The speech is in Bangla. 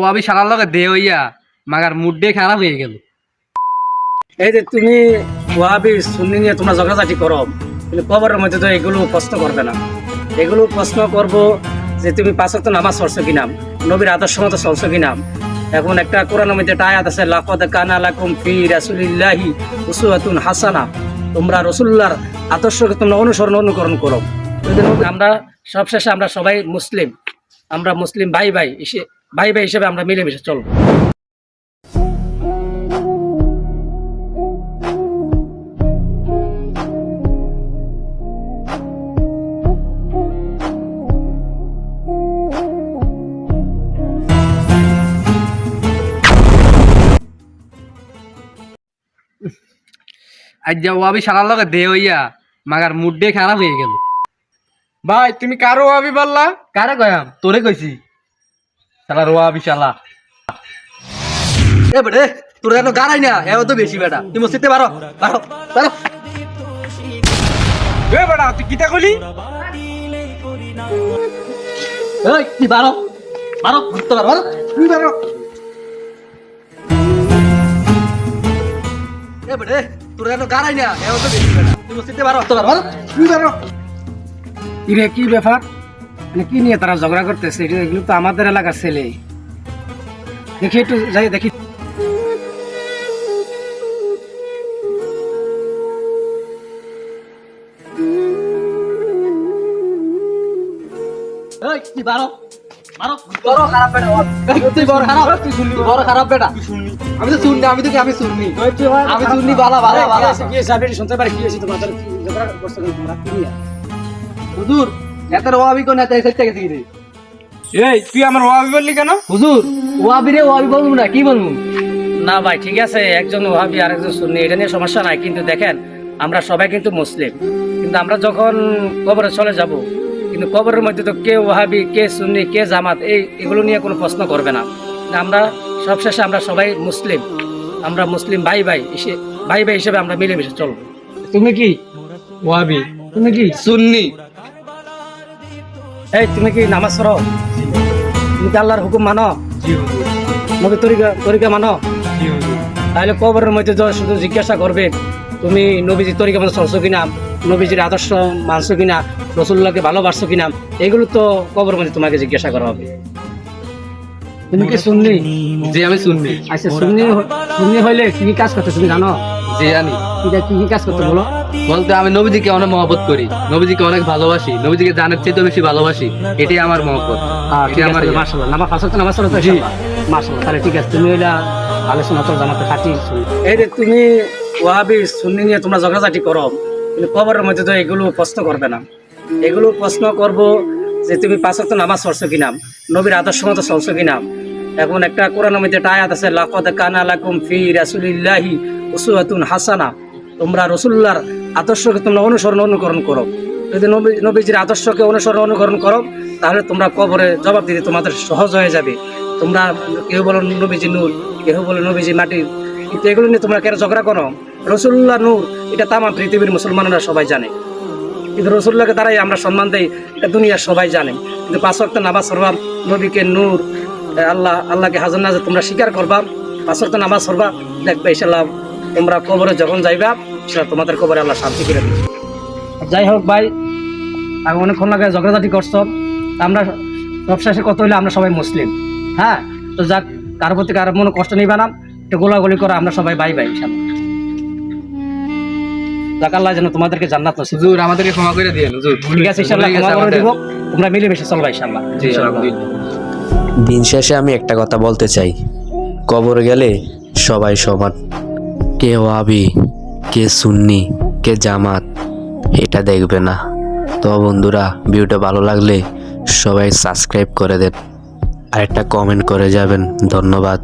ওয়াবি সারার লগে দে হইয়া, মাগার খারাপ হয়ে গেল। এই যে তুমি সুন্নি নিয়ে তোমরা ঝগড়াঝাটি করো, কিন্তু কবরের মধ্যে তো এগুলো প্রশ্ন করবে না। এগুলো প্রশ্ন করব যে তুমি পাঁচক নামাজ নবীর আদর্শ মতো চলছো কিনা। এখন একটা কোরআনের মধ্যে একটা আছে, লাকদ কানা লাকুম ফি রাসূলিল্লাহি উসওয়াতুন হাসানা। তোমরা রসুল্লাহর আদর্শকে তোমরা অনুসরণ, অনুকরণ করো। আমরা সবশেষে আমরা সবাই মুসলিম আমরা মুসলিম ভাই ভাই ভাই ভাই হিসেবে আমরা মিলেমিশে চলবো। আজ যা ওয়াবি সারার লগে দে হইয়া মাগার মুডে খারাপ হয়ে গেল। ভাই তুমি কারও আবি বললা কারে কয়াম? তোরে কইছি। শালা ওয়াবি শালা। এ বেড়ে তোর এত গারাই না এ তো বেশি বেটা। তুই মসজিদে বারো বারো বারো। এ বেটা তুই কিতা কইলি? এই তুই বারো বারো ঘুরতে পারো বারো। তুই বারো। এ বেড়ে তোর এত গারাই না এ তো বেশি বেটা। তুই মসজিদে বারো তো বারো। তুই বারো। কিরে কি ব্যাপার? মানে কি নিয়ে তারা ঝগড়া করতেছে? এটা এগুলো তো আমাদের এলাকার ছেলে। দেখি একটু যাই দেখি। আমি তো শুননি আমি তো কি আমি শুননি। আমি শুননি বালা বালা বালা। কি হয়েছে শুনতে পারি কি হয়েছে তোমাদের? ঝগড়া করছ তোমরা? হুজুর এত ওয়াবি কোন এত এসে গেছে রে এই তুই আমার আবি বললি কেন? হুজুর ওয়াবি রে ওয়াবি বলব না কি বলব? না ভাই ঠিক আছে একজন ওহাবি আর একজন সুন্নি এটা নিয়ে সমস্যা নাই কিন্তু দেখেন আমরা সবাই কিন্তু মুসলিম। কিন্তু আমরা যখন কবরে চলে যাব কিন্তু কবরের মধ্যে তো কে ওহাবি কে সুন্নি কে জামাত এই এগুলো নিয়ে কোনো প্রশ্ন করবে না। আমরা সবশেষে আমরা সবাই মুসলিম। আমরা মুসলিম ভাই ভাই ভাই ভাই হিসেবে আমরা মিলেমিশে চলবো। তুমি কি? ওয়াবি। তুমি কি? সুন্নি। এই তুমি কি নামাজ পড়ো তুমি কি আল্লাহর হুকুম মানো? নবী তরিকা তরিকা মানো? তাহলে কবরের মধ্যে শুধু জিজ্ঞাসা করবে তুমি নবীজির তরিকা মতো চলছো কিনা? নবীজির আদর্শ মানছো কিনা? রসুল্লাহকে ভালোবাসছো কিনা? এগুলো তো কবরের মধ্যে তোমাকে জিজ্ঞাসা করা হবে তুমি কি শুনলি যে আমি শুনলি আচ্ছা শুননি শুননি হইলে কি কাজ করতে তুমি জানো? জি জানি। কি কি কি কাজ করতে বলো? বলতে আমি নবীজিকে অনেক মহব্বত করি। নবীজিকে অনেক ভালোবাসি। নবীজিকে জানার চেয়ে বেশি ভালোবাসি। এটাই আমার মহব্বত। আছে আমার ইয়ে। মার্শাল্লাহ নামাজ ফাঁসো তো নামাজ পড়ো তাহলে ঠিক আছে তুমি ওইটা আলোচনা তো জামাতে খাটি এই যে তুমি ওয়াহাবি সুন্নি নিয়ে তোমরা ঝগড়াঝাটি করো কিন্তু কবরের মধ্যে তো এগুলো প্রশ্ন করবে না। এগুলো প্রশ্ন করব যে তুমি পাঁচক তো নামাজ পড়ছো কিনা? নবীর আদর্শ মতো চলছো কিনা? এখন একটা কোরআনের মধ্যে একটা আয়াত আছে, লাকদ কানা লাকুম ফি রাসূলিল্লাহি উসওয়াতুন হাসানা। তোমরা রসুল্লাহর আদর্শকে তোমরা অনুসরণ, অনুকরণ করো। যদি নবী- নবীজির আদর্শকে অনুসরণ, অনুকরণ করো, তাহলে তোমরা কবরে জবাব দিতে তোমাদের সহজ হয়ে যাবে। তোমরা কেউ বলো নবীজি নূর, কেউ বলো নবীজি মাটির কিন্তু এগুলো নিয়ে তোমরা কেন ঝগড়া করো? রসুল্লাহ নূর, এটা তামা পৃথিবীর মুসলমানরা সবাই জানে। কিন্তু রসুল্লাহকে দ্বারাই আমরা সম্মান দেই, এটা দুনিয়ার সবাই জানে। কিন্তু পাঁচ নামাজ পড়বা নবীকে নূর আল্লাহ আল্লাহকে হাজার নাজে তোমরা স্বীকার করবা পাঁচ ওয়াক্ত নামাজ পড়বা। দেখবে ইনশাল্লাহ তোমরা কবরে যখন যাইবা সেটা তোমাদের কবরে আল্লাহ শান্তি করে দিবে। যাই হোক ভাই আমি অনেকক্ষণ লাগে ঝগড়াঝাটি করছ। আমরা সবশেষে কত হইলে আমরা সবাই মুসলিম। হ্যাঁ? তো যাক কারোর প্রতি কারোর মনে কষ্ট নিবা না। একটু গোলাগুলি করে আমরা সবাই বাই বাই ইনশাল্লাহ যাক আল্লাহ যেন তোমাদেরকে জান্নাত নসিব হুজুর আমাদেরকে ক্ষমা করে দিয়েন হুজুর। ঠিক আছে ইনশাল্লাহ ক্ষমা করে। দিব। তোমরা মিলেমিশে চলবা ইনশাল্লাহ জি আলহামদুলিল্লাহ। দিন শেষে আমি একটা কথা বলতে চাই। কবর গেলে সবাই সমান। কে ওয়াবি কে সুন্নি, কে জামাত, এটা দেখবে না। তো বন্ধুরা, ভিডিওটা ভালো লাগলে সবাই সাবস্ক্রাইব করে দেন। আর একটা কমেন্ট করে যাবেন। ধন্যবাদ।